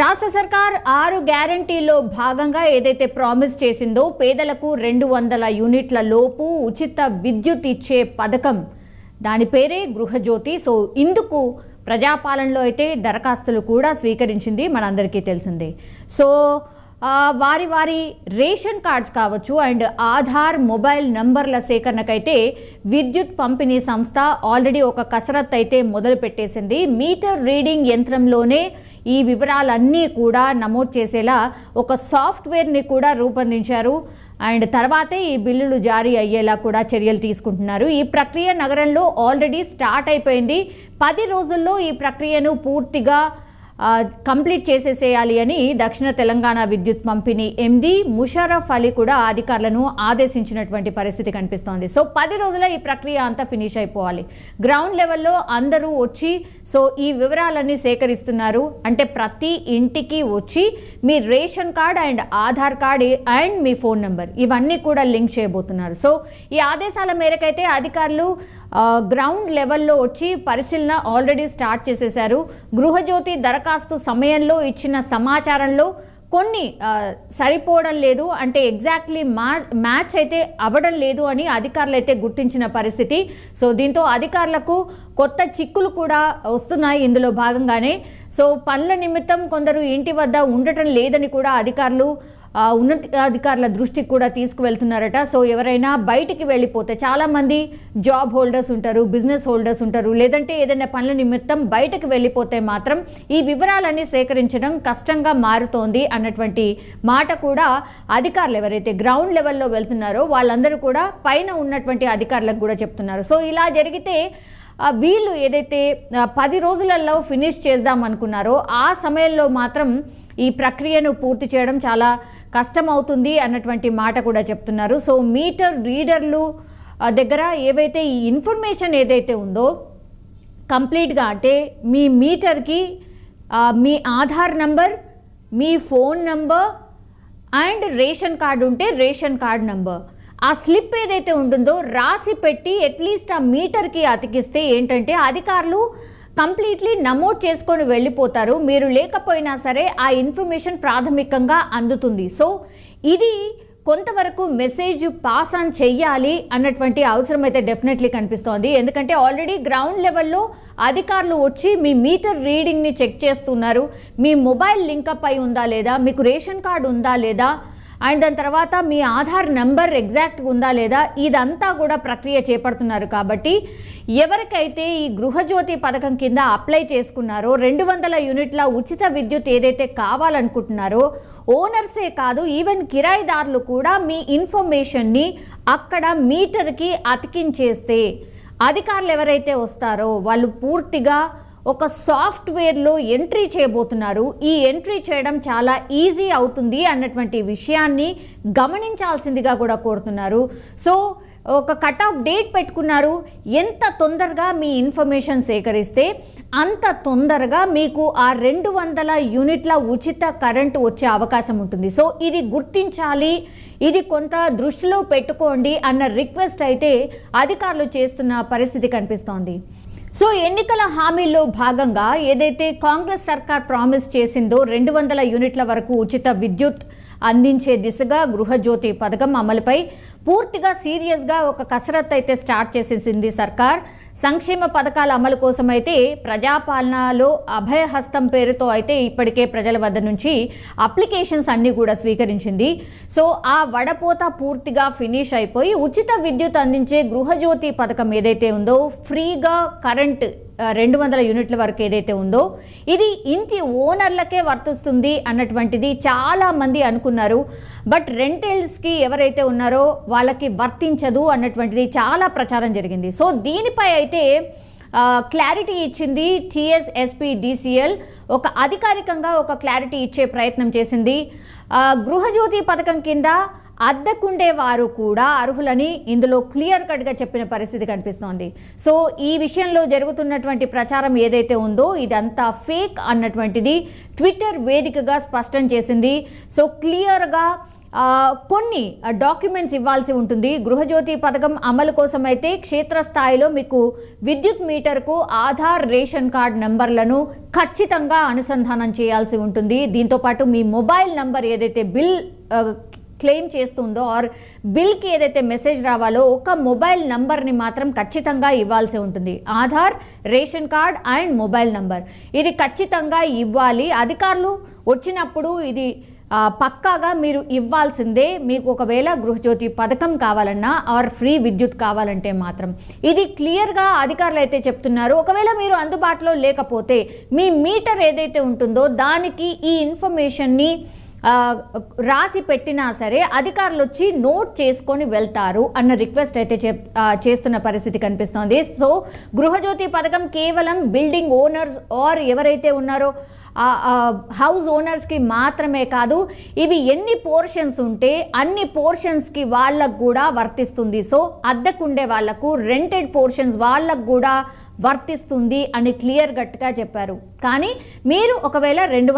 రాష్ట్ర సర్కార్ ఆరు గ్యారంటీల్లో భాగంగా ఏదైతే ప్రామిస్ చేసిందో పేదలకు రెండు వందల యూనిట్ల లోపు ఉచిత విద్యుత్ ఇచ్చే పథకం. దాని పేరే గృహజ్యోతి. సో ఇందుకు ప్రజాపాలనలో అయితే దరఖాస్తులు కూడా స్వీకరించింది మనందరికీ తెలిసిందే. సో వారి వారి రేషన్ కార్డ్స్ కావచ్చు అండ్ ఆధార్ మొబైల్ నంబర్ల సేకరణకైతే విద్యుత్ పంపిణీ సంస్థ ఆల్రెడీ ఒక కసరత్ అయితే మొదలు పెట్టేసింది మీటర్ రీడింగ్ యంత్రంలోనే ఈ వివరాలన్నీ కూడా నమోదు చేసేలా ఒక సాఫ్ట్వేర్ని కూడా రూపొందించారు. అండ్ తర్వాతే ఈ బిల్లులు జారీ అయ్యేలా కూడా చర్యలు తీసుకుంటున్నారు. ఈ ప్రక్రియ నగరంలో ఆల్రెడీ స్టార్ట్ అయిపోయింది. పది రోజుల్లో ఈ ప్రక్రియను పూర్తిగా కంప్లీట్ చేసేసేయాలి అని దక్షిణ తెలంగాణ విద్యుత్ పంపిణీ ఎండి ముషరఫ్ అలీ కూడా అధికారులను ఆదేశించినటువంటి పరిస్థితి కనిపిస్తోంది. సో పది రోజుల ఈ ప్రక్రియ అంతా ఫినిష్ అయిపోవాలి. గ్రౌండ్ లెవెల్లో అందరూ వచ్చి సో ఈ వివరాలన్నీ సేకరిస్తున్నారు. అంటే ప్రతి ఇంటికి వచ్చి మీ ration card and Aadhaar card and me phone number ఇవన్నీ కూడా లింక్ చేయబోతున్నారు. సో ఈ ఆదేశాల మేరకైతే అధికారులు గ్రౌండ్ లెవెల్లో వచ్చి పరిశీలన ఆల్రెడీ స్టార్ట్ చేసేశారు. గృహజ్యోతి దరఖాస్తు దరఖాస్తు సమయంలో ఇచ్చిన సమాచారంలో కొన్ని సరిపోవడం లేదు. అంటే ఎగ్జాక్ట్లీ మా మ్యాచ్ అయితే అవ్వడం లేదు అని అధికారులు అయితే గుర్తించిన పరిస్థితి. సో దీంతో అధికారులకు కొత్త చిక్కులు కూడా వస్తున్నాయి. ఇందులో భాగంగానే సో పనుల నిమిత్తం కొందరు ఇంటి వద్ద ఉండటం లేదని కూడా అధికారులు ఉన్నత ఉన్నతాధికారుల దృష్టికి కూడా తీసుకువెళ్తున్నారట. సో ఎవరైనా బయటికి వెళ్ళిపోతే చాలామంది జాబ్ హోల్డర్స్ ఉంటారు బిజినెస్ హోల్డర్స్ ఉంటారు. లేదంటే ఏదైనా పనుల నిమిత్తం బయటకు వెళ్ళిపోతే మాత్రం ఈ వివరాలన్నీ సేకరించడం కష్టంగా మారుతోంది అన్నటువంటి మాట కూడా అధికారులు ఎవరైతే గ్రౌండ్ లెవెల్లో వెళ్తున్నారో వాళ్ళందరూ కూడా పైన ఉన్నటువంటి అధికారులకు కూడా చెప్తున్నారు. సో ఇలా జరిగితే వీళ్ళు ఏదైతే పది రోజులలో ఫినిష్ చేద్దాం అనుకున్నారో ఆ సమయంలో మాత్రం ఈ ప్రక్రియను పూర్తి చేయడం చాలా కష్టం అవుతుంది అన్నటువంటి మాట కూడా చెప్తున్నారు. సో మీటర్ రీడర్లు దగ్గర ఏవైతే ఈ ఇన్ఫర్మేషన్ ఏదైతే ఉందో కంప్లీట్గా అంటే మీ మీటర్కి మీ Aadhaar number me phone number and ration card ఉంటే రేషన్ కార్డ్ నంబర్. ఆ స్లిప్ ఏదైతే ఉంటుందో రాసి పెట్టి అట్లీస్ట్ ఆ మీటర్కి అతికిస్తే ఏంటంటే అధికారులు కంప్లీట్లీ నమోదు చేసుకొని వెళ్ళిపోతారు. మీరు లేకపోయినా సరే ఆ ఇన్ఫర్మేషన్ ప్రాథమికంగా అందుతుంది. సో ఇది కొంతవరకు మెసేజ్ పాస్ ఆన్ చెయ్యాలి అన్నటువంటి అవసరం అయితే డెఫినెట్లీ కనిపిస్తోంది. ఎందుకంటే ఆల్రెడీ గ్రౌండ్ లెవెల్లో అధికారులు వచ్చి మీ మీటర్ రీడింగ్ని చెక్ చేస్తున్నారు. మీ మొబైల్ లింకప్ అయి ఉందా లేదా? మీకు రేషన్ కార్డు ఉందా లేదా? అండ్ దాని తర్వాత మీ ఆధార్ నెంబర్ ఎగ్జాక్ట్గా ఉందా లేదా ఇదంతా కూడా ప్రక్రియ చేపడుతున్నారు కాబట్టి ఎవరికైతే ఈ గృహజ్యోతి పథకం కింద అప్లై చేసుకున్నారో రెండు వందల యూనిట్ల ఉచిత విద్యుత్ ఏదైతే కావాలనుకుంటున్నారో ఓనర్సే కాదు ఈవెన్ కిరాయిదారులు కూడా మీ ఇన్ఫర్మేషన్ని అక్కడ మీటర్కి అతికించేస్తే అధికారులు ఎవరైతే వస్తారో వాళ్ళు పూర్తిగా ఒక సాఫ్ట్వేర్లో ఎంట్రీ చేయబోతున్నారు. ఈ ఎంట్రీ చేయడం చాలా ఈజీ అవుతుంది అన్నటువంటి విషయాన్ని గమనించాల్సిందిగా కూడా కోరుతున్నారు. సో ఒక కట్ ఆఫ్ డేట్ పెట్టుకున్నారు. ఎంత తొందరగా మీ ఇన్ఫర్మేషన్ సేకరిస్తే అంత తొందరగా మీకు ఆ రెండు వందల యూనిట్ల ఉచిత కరెంటు వచ్చే అవకాశం ఉంటుంది. సో ఇది గుర్తించాలి. ఇది కొంత దృష్టిలో పెట్టుకోండి అన్న రిక్వెస్ట్ అయితే అధికారులు చేస్తున్న పరిస్థితి కనిపిస్తోంది. సో ఎన్నికల హామీల్లో భాగంగా ఏదైతే కాంగ్రెస్ సర్కార్ ప్రామిస్ చేసిందో రెండు వందల యూనిట్ల వరకు ఉచిత విద్యుత్ అందించే దిశగా గృహజ్యోతి పథకం అమలుపై పూర్తిగా సీరియస్గా ఒక కసరత్ అయితే స్టార్ట్ చేసేసింది సర్కార్. సంక్షేమ పథకాల అమలు కోసం అయితే ప్రజాపాలనలో అభయహస్తం పేరుతో అయితే ఇప్పటికే ప్రజల వద్ద నుంచి అప్లికేషన్స్ అన్నీ కూడా స్వీకరించింది. సో ఆ వడపోత పూర్తిగా ఫినిష్ అయిపోయి ఉచిత విద్యుత్ అందించే గృహజ్యోతి పథకం ఏదైతే ఉందో ఫ్రీగా కరెంట్ రెండు వందల యూనిట్ల వరకు ఏదైతే ఉందో ఇది ఇంటి ఓనర్లకే వర్తిస్తుంది అన్నటువంటిది చాలామంది అనుకున్నారు. బట్ రెంటల్స్కి ఎవరైతే ఉన్నారో వాళ్ళకి వర్తించదు అన్నటువంటిది చాలా ప్రచారం జరిగింది. సో దీనిపై అయితే క్లారిటీ ఇచ్చింది టీఎస్ఎస్పి డిసిఎల్. ఒక అధికారికంగా ఒక క్లారిటీ ఇచ్చే ప్రయత్నం చేసింది. గృహజ్యోతి పథకం కింద అద్దెకుండే వారు కూడా అర్హులని ఇందులో క్లియర్ కట్గా చెప్పిన పరిస్థితి కనిపిస్తోంది. సో ఈ విషయంలో జరుగుతున్నటువంటి ప్రచారం ఏదైతే ఉందో ఇదంతా ఫేక్ అన్నటువంటిది ట్విట్టర్ వేదికగా స్పష్టం చేసింది. సో క్లియర్గా కొన్ని డాక్యుమెంట్స్ ఇవ్వాల్సి ఉంటుంది. గృహజ్యోతి పథకం అమలు కోసం అయితే క్షేత్రస్థాయిలో మీకు విద్యుత్ మీటర్కు ఆధార్ రేషన్ కార్డ్ నెంబర్లను ఖచ్చితంగా అనుసంధానం చేయాల్సి ఉంటుంది. దీంతోపాటు మీ మొబైల్ నంబర్ ఏదైతే బిల్ క్లెయిమ్ చేస్తుందో ఆర్ బిల్కి ఏదైతే మెసేజ్ రావాలో ఒక మొబైల్ నంబర్ని మాత్రం ఖచ్చితంగా ఇవ్వాల్సి ఉంటుంది. Aadhaar ration card and mobile number. ఇది ఖచ్చితంగా ఇవ్వాలి. అధికారులు వచ్చినప్పుడు ఇది పక్కాగా మీరు ఇవ్వాల్సిందే. మీకు ఒకవేళ గృహజ్యోతి పథకం కావాలన్నా ఆర్ ఫ్రీ విద్యుత్ కావాలంటే మాత్రం. ఇది క్లియర్గా అధికారులు అయితే చెప్తున్నారు. ఒకవేళ మీరు అందుబాటులో లేకపోతే మీ మీటర్ ఏదైతే ఉంటుందో దానికి ఈ ఇన్ఫర్మేషన్ని రాసి పెట్టినా సరే అధికారులు వచ్చి నోట్ చేసుకొని వెళ్తారు అన్న రిక్వెస్ట్ అయితే చేస్తున్న పరిస్థితి కనిపిస్తోంది. సో గృహజ్యోతి పథకం కేవలం బిల్డింగ్ ఓనర్స్ ఆర్ ఎవరైతే ఉన్నారో హౌస్ ఓనర్స్కి మాత్రమే కాదు ఇవి ఎన్ని పోర్షన్స్ ఉంటే అన్ని పోర్షన్స్కి వాళ్ళకు కూడా వర్తిస్తుంది. సో అద్దెకుండే వాళ్ళకు రెంటెడ్ పోర్షన్స్ వాళ్ళకు కూడా వర్తిస్తుంది అని క్లియర్ గట్గా చెప్పారు. కానీ మీరు ఒకవేళ రెండు